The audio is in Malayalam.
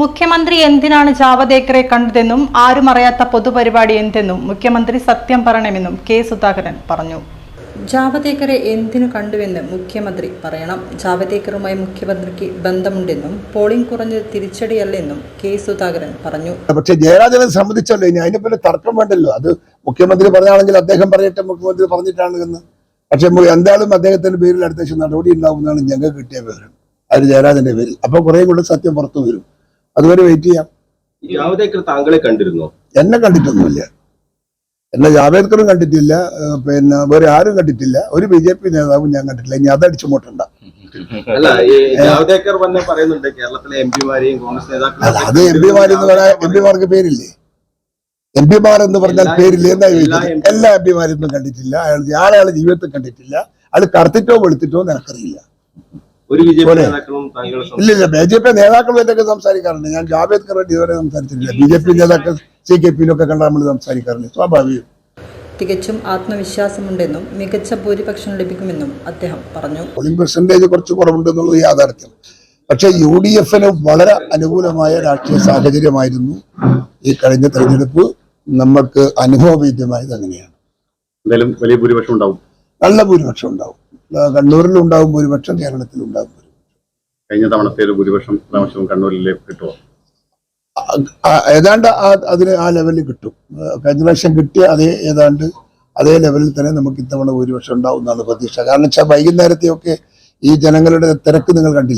മുഖ്യമന്ത്രി എന്തിനാണ് ജാവദേക്കറെ കണ്ടതെന്നും ആരും അറിയാത്ത പൊതുപരിപാടി എന്തെന്നും മുഖ്യമന്ത്രി സത്യം പറയണമെന്നും കെ സുധാകരൻ പറഞ്ഞു. ജാവദേക്കറെ എന്തിനു കണ്ടുവെന്ന് മുഖ്യമന്ത്രി പറയണം. ജാവദേക്കറുമായി മുഖ്യമന്ത്രിക്ക് ബന്ധമുണ്ടെന്നും പോളിംഗ് കുറഞ്ഞത് തിരിച്ചടിയല്ലെന്നും കെ സുധാകരൻ പറഞ്ഞു. പക്ഷെ ജയരാജനെ സംബന്ധിച്ചല്ലോ ഇനി അതിനെ പോലെ തർക്കം വേണ്ടല്ലോ. അത് മുഖ്യമന്ത്രി പറഞ്ഞാണെങ്കിൽ അദ്ദേഹം പറയട്ടെ മുഖ്യമന്ത്രി പറഞ്ഞിട്ടാണ് എന്ന്. പക്ഷെ എന്തായാലും അദ്ദേഹത്തിന്റെ പേരിൽ അടുത്ത നടപടി ഉണ്ടാവുമെന്നാണ് ഞങ്ങൾക്ക് കിട്ടിയ വിവരം. അത് ജയരാജന്റെ പേരിൽ. അപ്പൊ കുറെ കൂടെ സത്യം പുറത്തു വരും. അതുവരെ വെയിറ്റ് ചെയ്യാം. താങ്കളെ കണ്ടിരുന്നോ? എന്നെ കണ്ടിട്ടൊന്നുമില്ല. എന്നെ ജാവേദ്കറും കണ്ടിട്ടില്ല പിന്നെ വേറെ ആരും കണ്ടിട്ടില്ല. ഒരു ബി ജെ പി നേതാവും ഞാൻ കണ്ടിട്ടില്ല. ഇനി അതടിച്ചു മൂട്ടണ്ട. അല്ല ഈ ജാവദേക്കർ തന്നെ പറയുന്നുണ്ട് കേരളത്തിലെ എം പിമാരെയും കോൺഗ്രസ് നേതാക്കളെയും അത് എം പറയാൻ പിമാർക്ക് പേരില്ലേ? എം പിമാർ എന്ന് പറഞ്ഞാൽ പേരില്ലേ എന്താ എല്ലാ ചോദിക്കുന്നത്? എല്ലാ എം പിമാരൊന്നും കണ്ടിട്ടില്ല. അയാൾ ആളെ ജീവിതത്തിൽ കണ്ടിട്ടില്ല. അയാൾ കറുത്തിട്ടോ വെളുത്തിട്ടോ എന്ന് എനിക്കറിയില്ല. ഒരു ബി ജെ പി. നേതാക്കളും താങ്കൾ ഇല്ല ഇല്ല ബി ജെ പി നേതാക്കളുമായിട്ടൊക്കെ സംസാരിക്കാറുണ്ട്. ഞാൻ ജാവേദ്കർ റെഡ്ഡി ഇതുവരെ സംസാരിച്ചിട്ടില്ല. ബി ജെ പി നേതാക്കൾ സി കെ പിയിലൊക്കെ കണ്ടാൽ നമ്മൾ സംസാരിക്കാറുണ്ട്. സ്വാഭാവികം. തികച്ചും ആത്മവിശ്വാസമുണ്ടെന്നും മികച്ച ഭൂരിപക്ഷം ലഭിക്കുമെന്നും അദ്ദേഹം പറഞ്ഞു. പോളിംഗ് പെർസെന്റേജ് കുറച്ച് കുറവുണ്ടെന്നുള്ളത് യാഥാർത്ഥ്യം. പക്ഷേ യു ഡി എഫിന് വളരെ അനുകൂലമായ രാഷ്ട്രീയ സാഹചര്യമായിരുന്നു ഈ കഴിഞ്ഞ തെരഞ്ഞെടുപ്പ്. നമ്മൾക്ക് അനുഭവവേദ്യമായത് അങ്ങനെയാണ്. എന്തായാലും വലിയ ഭൂരിപക്ഷം ഉണ്ടാവും. നല്ല ഭൂരിപക്ഷം ഉണ്ടാവും. ആ, കണ്ണൂരിലും ഉണ്ടാവും ഭൂരിപക്ഷം കേരളത്തിലും ഉണ്ടാവും കഴിഞ്ഞ തവണത്തെ ഒരു ഭൂരിപക്ഷം പ്രാവശ്യവും കണ്ണൂരിലേക്ക് കിട്ടുമോ ഏതാണ്ട് ആ അതിന് ആ ലെവലിൽ കിട്ടും. കഴിഞ്ഞ പ്രാവശ്യം കിട്ടിയ അതേ ഏതാണ്ട് അതേ ലെവലിൽ തന്നെ നമുക്ക് ഇത്തവണ ഭൂരിപക്ഷം ഉണ്ടാവും എന്നാണ് പ്രതീക്ഷ. കാരണം വെച്ചാൽ വൈകുന്നേരത്തെയൊക്കെ ഈ ജനങ്ങളുടെ തിരക്ക് നിങ്ങൾ കണ്ടില്ലേ?